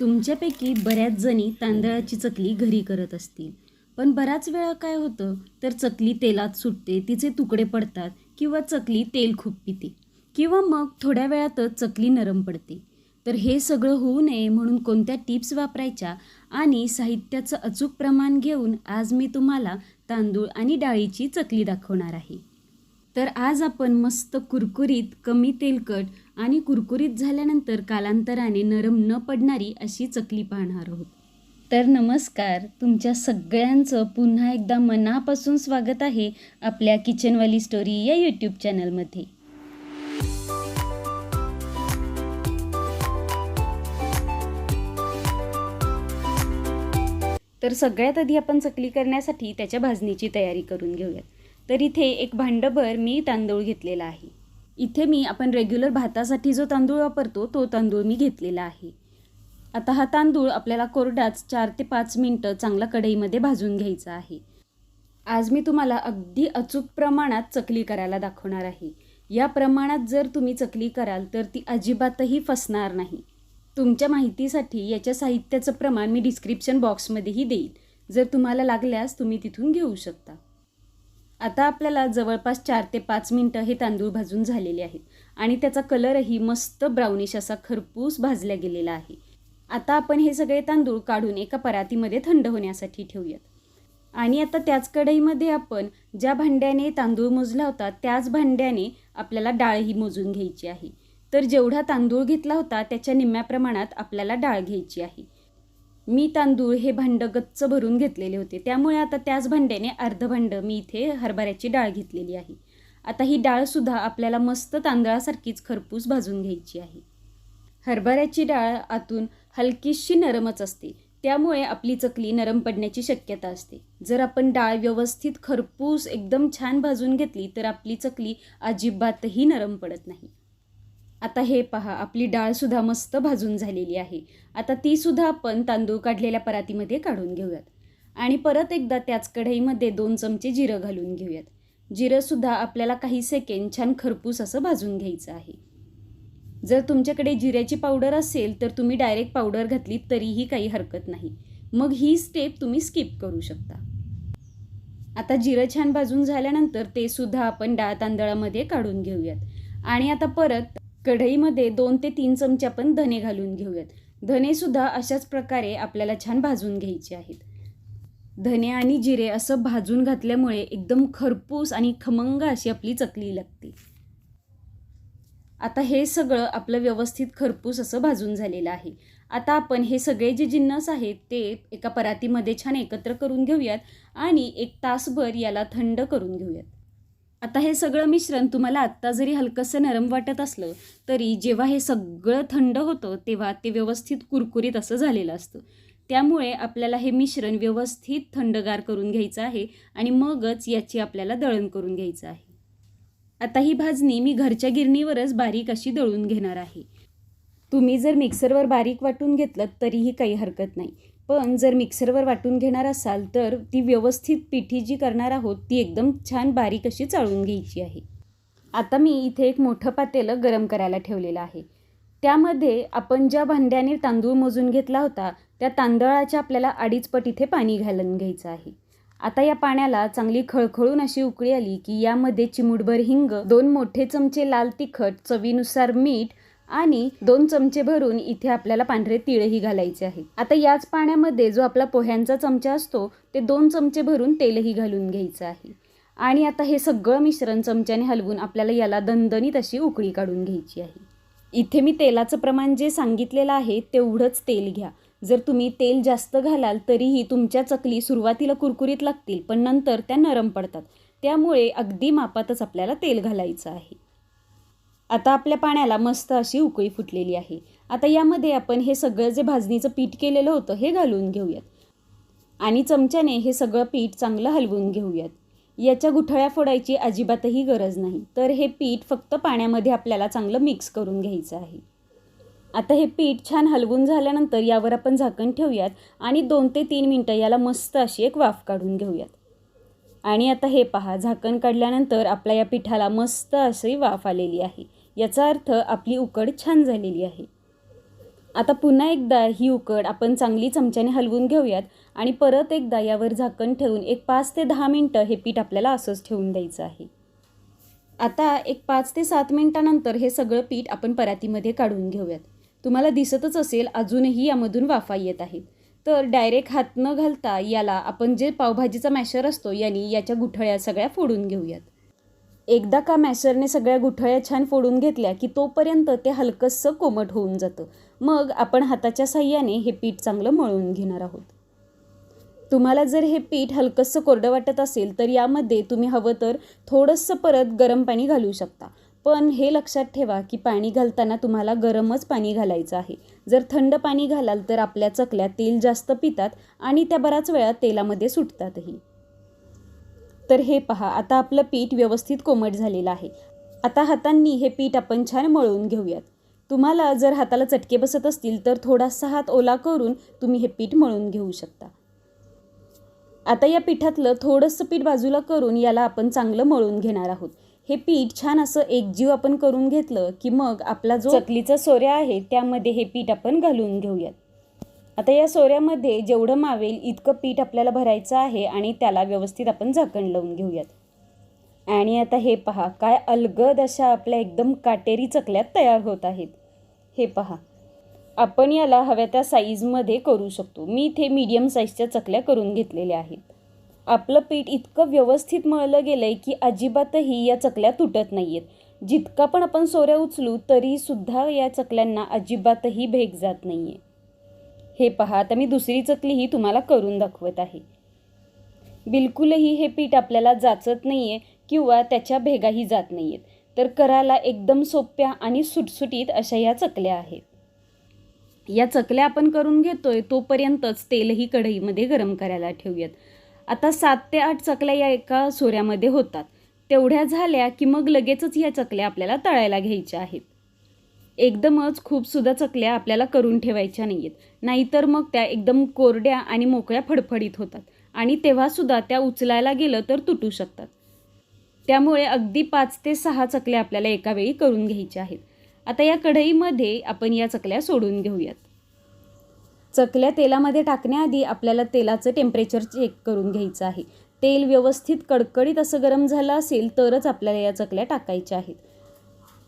तुमच्यापैकी बऱ्याच जणी तांदळाची चकली घरी करत असतील. पण बऱ्याच वेळा काय होतं तर चकली तेलात सुटते तिचे तुकडे पडतात किंवा चकली तेल खूप पिते. किंवा मग थोड्या वेळातच चकली नरम पडते. तर हे सगळं होऊ नये म्हणून कोणत्या टिप्स वापरायच्या आणि साहित्याचं अचूक प्रमाण घेऊन आज मी तुम्हाला तांदूळ आणि डाळीची चकली दाखवणार आहे. तर आज आपण मस्त कुरकुरीत कमी तेलकट आणि कुरकुरीत झाल्यानंतर कालांतराने नरम न पडणारी अशी चकली पाहणार आहोत. तर नमस्कार तुमच्या सगळ्यांचं पुन्हा एकदा मनापासून स्वागत आहे आपल्या किचनवाली स्टोरी या यूट्यूब चॅनलमध्ये. तर सगळ्यात आधी आपण चकली करण्यासाठी त्याच्या भाजणीची तयारी करून घेऊयात. तर इथे एक भांडभर मी तांदूळ घेतलेला आहे. इथे मी आपण रेग्युलर भातासाठी जो तांदूळ वापरतो तो तांदूळ मी घेतलेला आहे. आता हा तांदूळ आपल्याला कोरडाच चार ते पाच मिनटं चांगला कढईमध्ये भाजून घ्यायचा आहे. आज मी तुम्हाला अगदी अचूक प्रमाणात चकली करायला दाखवणार आहे. या प्रमाणात जर तुम्ही चकली कराल तर ती अजिबातही फसणार नाही. तुमच्या माहितीसाठी याच्या साहित्याचं प्रमाण मी डिस्क्रिप्शन बॉक्समध्येही देईन जर तुम्हाला लागल्यास तुम्ही तिथून घेऊ शकता. आता आपल्याला जवळपास चार ते पाच मिनटं हे तांदूळ भाजून झालेले आहेत. आणि त्याचा कलरही मस्त ब्राउनिश असा खरपूस भाजला गेलेला आहे. आता आपण हे सगळे तांदूळ काढून एका परातीमध्ये थंड होण्यासाठी ठेवूयात. आणि आता त्याच कढईमध्ये आपण ज्या भांड्याने तांदूळ मोजला होता त्याच भांड्याने आपल्याला डाळही मोजून घ्यायची आहे. तर जेवढा तांदूळ घेतला होता त्याच्या निम्म्या प्रमाणात आपल्याला डाळ घ्यायची आहे. मी तांदूळ हे भांडं गच्च भरून घेतलेले होते. त्यामुळे आता त्याच भांड्याने अर्ध भांडं मी इथे हरभऱ्याची डाळ घेतलेली आहे. आता ही डाळसुद्धा आपल्याला मस्त तांदळासारखीच खरपूस भाजून घ्यायची आहे. हरभऱ्याची डाळ आतून हलकीशी नरमच असते. त्यामुळे आपली चकली नरम पडण्याची शक्यता असते. जर आपण डाळ व्यवस्थित खरपूस एकदम छान भाजून घेतली तर आपली चकली अजिबातही नरम पडत नाही. आता हे पहा आपली डाळसुद्धा मस्त भाजून झालेली आहे. आता तीसुद्धा आपण तांदूळ काढलेल्या परातीमध्ये काढून घेऊयात. आणि परत एकदा त्याच कढईमध्ये दोन चमचे जिरं घालून घेऊयात. जिरंसुद्धा आपल्याला काही सेकंड छान खरपूस असं भाजून घ्यायचं आहे. जर तुमच्याकडे जिऱ्याची पावडर असेल तर तुम्ही डायरेक्ट पावडर घातली तरीही काही हरकत नाही. मग ही स्टेप तुम्ही स्किप करू शकता. आता जिरं छान भाजून झाल्यानंतर ते सुद्धा आपण डाळ तांदळामध्ये काढून घेऊयात. आणि आता परत कढईमध्ये दोन ते तीन चमचे आपण धने घालून घेऊयात. धनेसुद्धा अशाच प्रकारे आपल्याला छान भाजून घ्यायचे आहेत. धने आणि जिरे असं भाजून घातल्यामुळे एकदम खरपूस आणि खमंग अशी आपली चकली लागते. आता हे सगळं आपलं व्यवस्थित खरपूस असं भाजून झालेलं आहे. आता आपण हे सगळे जे जिन्नस आहेत ते एका परातीमध्ये छान एकत्र करून घेऊयात आणि एक तासभर याला थंड करून घेऊयात. आता हे सगळं मिश्रण तुम्हाला आत्ता जरी हलकंसं नरम वाटत असलं तरी जेव्हा हे सगळं थंड होतं तेव्हा ते व्यवस्थित कुरकुरीत असं झालेलं असतं. त्यामुळे आपल्याला हे मिश्रण व्यवस्थित थंडगार करून घ्यायचं आहे आणि मगच याची आपल्याला दळण करून घ्यायचं आहे. आता ही भाजणी मी घरच्या गिरणीवरच बारीक अशी दळून घेणार आहे. तुम्ही जर मिक्सरवर बारीक वाटून घेतलं तरीही काही हरकत नाही. पण जर मिक्सरवर वाटून घेणार असाल तर ती व्यवस्थित पिठी जी करणार आहोत ती एकदम छान बारीक अशी चाळून घ्यायची आहे. आता मी इथे एक मोठं पातेलं गरम करायला ठेवलेलं आहे. त्यामध्ये आपण ज्या भांड्याने तांदूळ मोजून घेतला होता त्या तांदळाच्या आपल्याला अडीच पट इथे पाणी घालून घ्यायचं आहे. आता या पाण्याला चांगली खळखळून अशी उकळी आली की यामध्ये चिमुटभर हिंग दोन मोठे चमचे लाल तिखट चवीनुसार मीठ आणि दोन चमचे भरून इथे आपल्याला पांढरे तिळही घालायचे आहेत आता याच पाण्यामध्ये जो आपला पोह्यांचा चमचा असतो ते दोन चमचे भरून तेलही घालून घ्यायचं आहे. आणि आता हे सगळं मिश्रण चमच्याने हलवून आपल्याला याला दणदणीत अशी उकळी काढून घ्यायची आहे. इथे मी तेलाचं प्रमाण जे सांगितलेलं आहे तेवढंच तेल घ्या. जर तुम्ही तेल जास्त घालाल तरीही तुमच्या चकली सुरुवातीला कुरकुरीत लागतील पण नंतर त्या नरम पडतात. त्यामुळे अगदी मापातच आपल्याला तेल घालायचं आहे. आता आपल्या पाण्याला मस्त अशी उकळी फुटलेली आहे. आता यामध्ये आपण हे सगळं जे भाजणीचं पीठ केलेलं होतं हे घालून घेऊयात. आणि चमच्याने हे सगळं पीठ चांगलं हलवून घेऊयात. याच्या गुठळ्या फोडायची अजिबातही गरज नाही. तर हे पीठ फक्त पाण्यामध्ये आपल्याला चांगलं मिक्स करून घ्यायचं आहे. आता हे पीठ छान हलवून झाल्यानंतर यावर आपण झाकण ठेवूयात आणि दोन ते तीन मिनटं याला मस्त अशी एक वाफ काढून घेऊयात. आणि आता हे पहा झाकण काढल्यानंतर आपल्या या पिठाला मस्त अशी वाफ आलेली आहे. याचा अर्थ आपली उकड छान झालेली आहे. आता पुन्हा एकदा ही उकड आपण चांगली चमच्याने हलवून घेऊयात आणि परत एकदा यावर झाकण ठेवून एक पाच ते दहा मिनटं हे पीठ आपल्याला असंच ठेवून द्यायचं आहे. आता एक पाच ते सात मिनटानंतर हे सगळं पीठ आपण परातीमध्ये काढून घेऊयात. तुम्हाला दिसतच असेल अजूनही यामधून वाफा येत आहेत. तर डायरेक्ट हात न घालता याला आपण जे पावभाजीचा मॅशर असतो याने याच्या गुठळ्या सगळ्या फोडून घेऊयात. एकदा का मॅशरने सगळ्या गुठळ्या छान फोडून घेतल्या की तोपर्यंत ते हलकंसं कोमट होऊन जातं. मग आपण हाताच्या साह्याने हे पीठ चांगलं मळून घेणार आहोत. तुम्हाला जर हे पीठ हलकंसं कोरडं वाटत असेल तर यामध्ये तुम्ही हवं तर थोडंसं परत गरम पाणी घालू शकता. पण हे लक्षात ठेवा की पाणी घालताना तुम्हाला गरमच पाणी घालायचं आहे. जर थंड पाणी घालाल तर आपल्या चकल्या तेल जास्त पितात आणि त्या बऱ्याच वेळा तेलामध्ये सुटतातही. तर हे पहा आता आपलं पीठ व्यवस्थित कोमट झालेलं आहे. आता हातांनी हे पीठ आपण छान मळून घेऊयात. तुम्हाला जर हाताला चटके बसत असतील तर थोडासा हात ओला करून तुम्ही हे पीठ मळून घेऊ शकता. आता या पिठातलं थोडंसं पीठ बाजूला करून याला आपण चांगलं मळून घेणार आहोत. हे पीठ छान असं एकजीव आपण करून घेतलं की मग आपला जो चकलीचा सोऱ्या आहे त्यामध्ये हे पीठ आपण घालून घेऊयात. आता या सोऱ्यामध्ये जेवढं मावेल इतकं पीठ आपल्याला भरायचं आहे आणि त्याला व्यवस्थित आपण झाकण लावून घेऊयात. आणि आता हे पहा काय अलगद अशा आपल्या एकदम काटेरी चकल्यात तयार होत आहेत. हे पहा आपण याला हव्या त्या साईजमध्ये करू शकतो. मी इथे मीडियम साईजच्या चकल्या करून घेतलेल्या आहेत. आपलं पीठ इतकं व्यवस्थित मळलं गेलं आहे की अजिबातही या चकल्या तुटत नाही आहेत जितका पण आपण सोऱ्या उचलू तरीसुद्धा या चकल्यांना अजिबातही भेग जात नाही आहे हे पहा आता मी दुसरी चकलीही तुम्हाला करून दाखवत आहे. बिलकुलही हे पीठ आपल्याला जाचत नाही आहे किंवा त्याच्या भेगाही जात नाही आहेत तर करायला एकदम सोप्या आणि सुटसुटीत अशा या चकल्या आहेत. या चकल्या आपण करून घेतोय तोपर्यंतच तेलही कढईमध्ये गरम करायला ठेवूयात. आता सात ते आठ चकल्या या एका सोऱ्यामध्ये होतात. तेवढ्या झाल्या की मग लगेचच या चकल्या आपल्याला तळायला घ्यायच्या आहेत. एकदमच खूपसुद्धा चकल्या आपल्याला करून ठेवायच्या नाही आहेत नाहीतर मग त्या एकदम कोरड्या आणि मोकळ्या फडफडीत होतात आणि तेव्हासुद्धा त्या उचलायला गेलं तर तुटू शकतात. त्यामुळे अगदी पाच ते सहा चकल्या आपल्याला एका वेळी करून घ्यायच्या आहेत. आता या कढईमध्ये आपण या चकल्या सोडून घेऊयात. चकल्या तेलामध्ये टाकण्याआधी आपल्याला तेलाचं टेम्परेचर चेक करून घ्यायचं आहे. तेल व्यवस्थित कडकडीत असं गरम झालं असेल तरच आपल्याला या चकल्या टाकायच्या आहेत.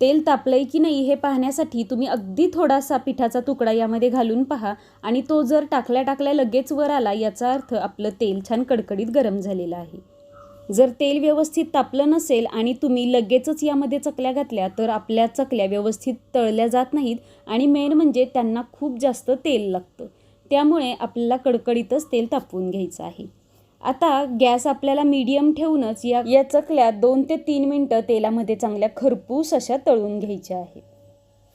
तेल तापलंय की नाही हे पाहण्यासाठी तुम्ही अगदी थोडासा पिठाचा तुकडा यामध्ये घालून पहा. आणि तो जर टाकल्या टाकल्या लगेच वर आला याचा अर्थ आपलं तेल छान कडकडीत गरम झालेलं आहे. जर तेल व्यवस्थित तापलं नसेल आणि तुम्ही लगेचच यामध्ये चकल्या घातल्या तर आपल्या चकल्या व्यवस्थित तळल्या जात नाहीत आणि मेन म्हणजे त्यांना खूप जास्त तेल लागतं. त्यामुळे आपल्याला कडकडीतच तेल तापवून घ्यायचं आहे. आता गॅस आपल्याला मीडियम ठेवूनच या या चकल्या दोन ते तीन मिनटं तेलामध्ये चांगल्या खरपूस अशा तळून घ्यायच्या आहेत.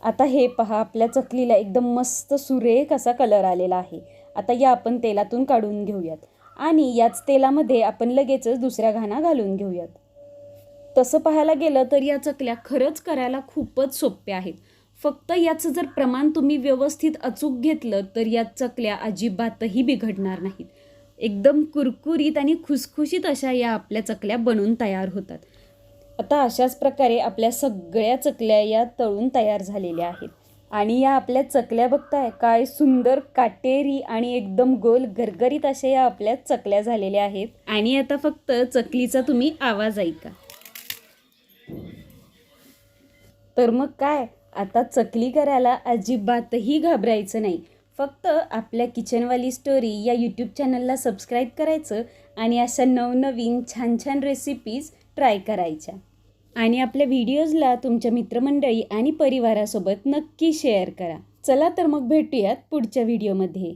आता हे पहा आपल्या चकलीला एकदम मस्त सुरेख असा कलर आलेला आहे. आता या आपण तेलातून काढून घेऊयात. आणि याच तेलामध्ये आपण लगेचच दुसऱ्या घाणा घालून घेऊयात. तसं पाहायला गेलं तर या चकल्या खरंच करायला खूपच सोप्या आहेत. फक्त याचं जर प्रमाण तुम्ही व्यवस्थित अचूक घेतलं तर या चकल्या अजिबातही बिघडणार नाहीत. एकदम कुरकुरीत आणि खुसखुशीत अशा या आपल्या चकल्या बनून तयार होतात. आता अशाच प्रकारे आपल्या सगळ्या चकल्या या तळून तयार झालेल्या आहेत. आणि या आपल्या चकल्या बघताय काय सुंदर काटेरी आणि एकदम गोल गरगरीत अशा या आपल्या चकल्या झालेल्या आहेत. आणि आता फक्त चकलीचा तुम्ही आवाज ऐका. तर मग काय? आता चकली करायला अजिबातही घाबरायचं नाही. फक्त आपल्या किचनवाली स्टोरी या यूट्यूब चॅनलला सबस्क्राईब करायचं आणि अशा नवनवीन छान छान रेसिपीज ट्राय करायच्या. आणि आपल्या व्हिडिओजला तुमच्या मित्रमंडळी आणि परिवारासोबत नक्की शेअर करा. चला तर मग भेटूयात पुढच्या व्हिडिओमध्ये